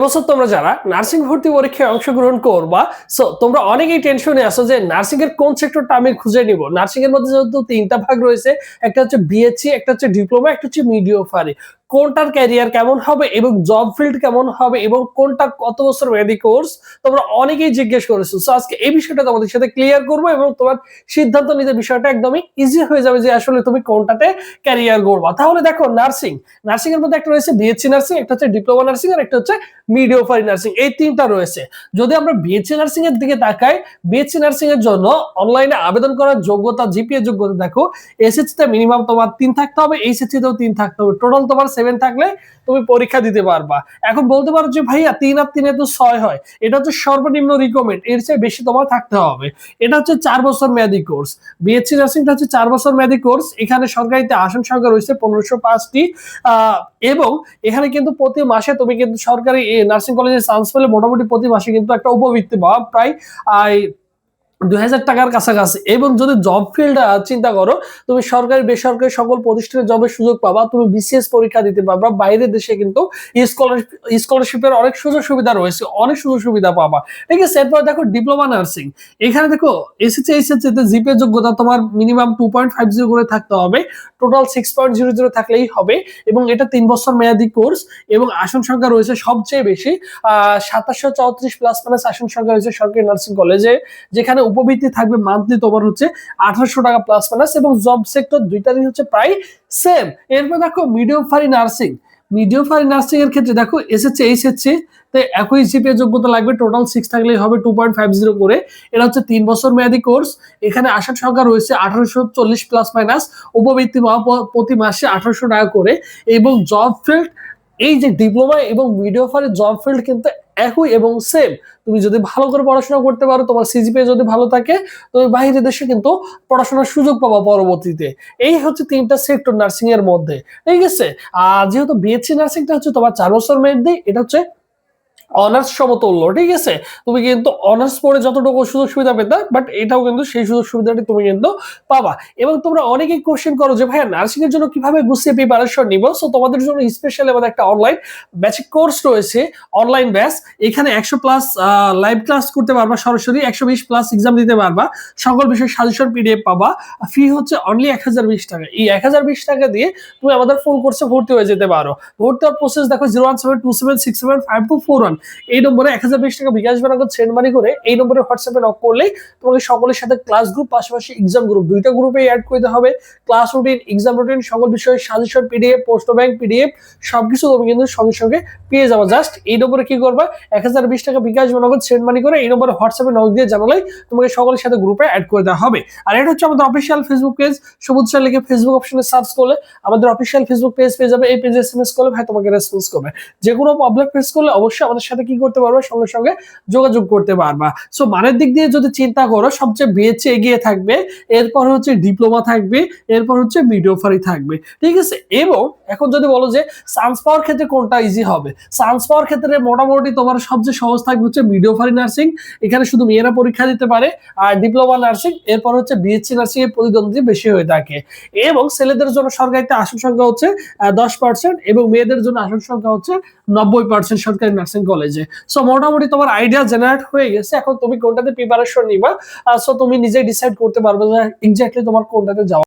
বছর তোমরা যারা নার্সিং ভর্তি পরীক্ষায় অংশগ্রহণ করবা সো তোমরা অনেকেই টেনশনে আছো যে নার্সিং এর কোন সেক্টরটা আমি খুঁজে নিব? নার্সিং এর মধ্যে যেহেতু তিনটা ভাগ রয়েছে, একটা হচ্ছে বিএসসি একটা হচ্ছে ডিপ্লোমা একটা হচ্ছে মিডিওফারি কোনটার ক্যারিয়ার কেমন হবে এবং জব ফিল্ড কেমন হবে এবং কোনটা কত বছর মেয়াদি কোর্স তোমরা অনেকেই জিজ্ঞেস করেছ। সো আজকে এই বিষয়টা তোমাদের সাথে ক্লিয়ার করব এবং তোমার সিদ্ধান্ত নিতে বিষয়টা একদমই ইজি হয়ে যাবে যে আসলে তুমি কোনটাতে ক্যারিয়ার করবা তাহলে দেখো নার্সিং নার্সিং এর মধ্যে একটা রয়েছে বিএসসি নার্সিং একটা হচ্ছে ডিপ্লোমা নার্সিং আর একটা হচ্ছে মিডিওফারি নার্সিং এই তিনটা রয়েছে। যদি আমরা বিএসসি নার্সিং এর দিকে তাকাই বিএসসি নার্সিং এর জন্য অনলাইনে আবেদন করার যোগ্যতা জিপিএ যোগ্যতা দেখো এসএসসি তে মিনিমাম তোমার তিন থাকতে হবে এইচএসসি তেও তিন থাকতে হবে। টোটাল তোমার সেভেন থাকলে তুমি পরীক্ষা দিতে পারবা। এখন বলতে পারো যে ভাইয়া তিন আর তিনে তো ছয় হয় এটা হচ্ছে সর্বনিম্ন রিকমেন্ড এর চেয়ে বেশি তোমার থাকতে হবে। এটা হচ্ছে চার বছর মেয়াদি কোর্স বিএসসি নার্সিংটা হচ্ছে চার বছর মেয়াদি কোর্স এখানে সরকারিতে আসন সংখ্যা রয়েছে পনেরোশো পাঁচটি এবং এখানে কিন্তু প্রতি মাসে তুমি কিন্তু সরকারি নার্সিং কলেজে চান্স পেলে মোটামুটি প্রতি মাসে কিন্তু একটা উপবৃত্তি পাওয়া প্রায় আহ, দুই হাজার টাকার কাছাকাছি। এবং যদি জব ফিল্ড চিন্তা করো, তুমি সরকারি, বেসরকারি সকল প্রতিষ্ঠানে জবের সুযোগ পাবা, তুমি বিসিএস পরীক্ষা দিতে পারবা, বাইরের দেশে কিন্তু স্কলারশিপের অনেক সুযোগ সুবিধা রয়েছে, অনেক সুযোগ সুবিধা পাবা। ঠিক আছে, এরপর দেখো ডিপ্লোমা নার্সিং এখানে দেখো এসএসসি এইচএসসি তে জিপে যোগ্যতা তোমার minimum two point five zero করে থাকতে হবে total six point zero zero থাকলেই হবে, এবং এটা তিন বছর মেয়াদি কোর্স এবং আসন সংখ্যা রয়েছে সবচেয়ে বেশি, আহ, সাতাশশো চৌত্রিশ প্লাস মাইনাস আসন সংখ্যা রয়েছে সরকারি নার্সিং কলেজে যেখানে উপবৃত্তি থাকবে মান্থলি তোমার হচ্ছে আঠারোশো টাকা প্লাস মাইনাস এবং জব সেক্টর দুইটারই হচ্ছে প্রায় সেম এরপর দেখো medium midwifery nursing midwifery nursing এর ক্ষেত্রে দেখো এসেছে এইচএসসি তো একই জিপিএ যোগ্যতা লাগবে টোটাল সিক্স থাকলেই হবে টু পয়েন্ট ফাইভ জিরো করে। এটা হচ্ছে তিন বছর মেয়াদি কোর্স এখানে আসার সংখ্যা রয়েছে আঠারোশো চল্লিশ প্লাস মাইনাস উপবৃত্তি প্রতি মাসে আঠারোশো টাকা করে। এবং জব ফিল্ড এই যে ডিপ্লোমা এবং মিডিওফারের জব ফিল্ড কিন্তু একই এবং সেম তুমি যদি ভালো করে পড়াশোনা করতে পারো, তোমার সিজিপিএ যদি ভালো থাকে, তুমি বাইরের দেশে কিন্তু পড়াশোনার সুযোগ পাবা পরবর্তীতে। এই হচ্ছে তিনটা সেক্টর নার্সিং এর মধ্যে। ঠিক আছে? আর যেহেতু বিএসসি নার্সিংটা হচ্ছে তোমার চার বছর মেয়াদি, এটা হচ্ছে অনার্স সমতুল্য, ঠিক আছে? তুমি কিন্তু অনার্স পড়ে যতটুকু সুযোগ সুবিধা পেতে বাট এটাও কিন্তু সেই সুযোগ সুবিধাটি তুমি কিন্তু পাবা। এবং তোমরা অনেকেই কোশ্চেন করো যে, ভাইয়া নার্সিং এর জন্য কীভাবে গুছিয়ে প্রিপারেশন নিব? সো তোমাদের জন্য স্পেশাল আমাদের একটা অনলাইন ব্যাচিক কোর্স রয়েছে অনলাইন ব্যাচ এখানে একশো প্লাস লাইভ ক্লাস করতে পারবা সরাসরি, একশো বিশ প্লাস এক্সাম দিতে পারবা। সকল বিষয়ে সাজেশন পিডিএফ পাবা। ফি হচ্ছে অনলি এক হাজার বিশ টাকা। এই এক হাজার বিশ টাকা দিয়ে তুমি আমাদের ফোন কোর্সে ভর্তি হয়ে যেতে পারো। ভর্তি হওয়ার প্রসেস দেখো zero one seven two seven six seven five two four one এই নম্বরে এক হাজার বিশ টাকা বিকাশ ব্যাংক সেন্ড মানি করে এই নম্বরে হোয়াটসঅ্যাপে নক করলেই তোমাকে সকলের সাথে ক্লাস গ্রুপ পাশাপাশি এক্সাম গ্রুপ দুইটা গ্রুপে অ্যাড করতে হবে। ক্লাস রুটিন এক্সাম রুটিন সকল বিষয়ে suggestion PDF post bank PDF সবকিছু তুমি কিন্তু সঙ্গে সঙ্গে পেয়ে যাব। জাস্ট এই নম্বরে কি করবা? এক হাজার বিশ টাকা বিকাশ নগদ সেন্ড মানি করে এই নম্বরে হোয়াটসঅ্যাপে নক দিয়ে জানালে তোমাকে সকলের সাথে গ্রুপে অ্যাড করে দেওয়া হবে। আর এটা হচ্ছে আমাদের official Facebook page Sabuj sir লিখে ফেসবুক অপশনে সার্চ করলে আমাদের অফিসিয়াল ফেসবুক পেজ পেয়ে যাবে। এই পেজে এসএমএস করলে ভাই তোমাকে রেসপন্স করবে। যে কোনো পাবলিক পেজ করলে অবশ্যই আমাদের সাথে কি করতে পারবে? সঙ্গে সঙ্গে যোগাযোগ করতে পারবা। সো মানের দিক দিয়ে যদি চিন্তা করো, সবচেয়ে বিএচএ এগিয়ে থাকবে, এরপর হচ্ছে ডিপ্লোমা থাকবে, এরপর হচ্ছে মিডিওফারি থাকবে। ঠিক আছে? এবং এখন যদি বলো যে, সায়েন্স পাওয়ার ক্ষেত্রে কোনটা ইজি হবে? সায়েন্স পাওয়ার ক্ষেত্রে মোটামুটি তোমার সবচেয়ে সহজ থাকবে হচ্ছে মিডিওফারি নার্সিং। এখানে শুধু মেয়েরা পরীক্ষা দিতে পারে, আর ডিপ্লোমা নার্সিং, এরপর হচ্ছে বিএসসি নার্সিং এর প্রতিদ্বন্দ্বী বেশি হয়ে থাকে। এবং ছেলেদের জন্য সরকারিতে আসন সংখ্যা হচ্ছে দশ পার্সেন্ট এবং মেয়েদের জন্য আসন সংখ্যা হচ্ছে নব্বই পার্সেন্ট সরকারি নার্সিং কলেজে সো মোটামুটি তোমার আইডিয়া জেনারেট হয়ে গেছে। এখন তুমি কোনটাতে প্রিপারেশন নিবা? সো তুমি নিজে ডিসাইড করতে পারবে যে এক্স্যাক্টলি তোমার কোনটাতে যাওয়া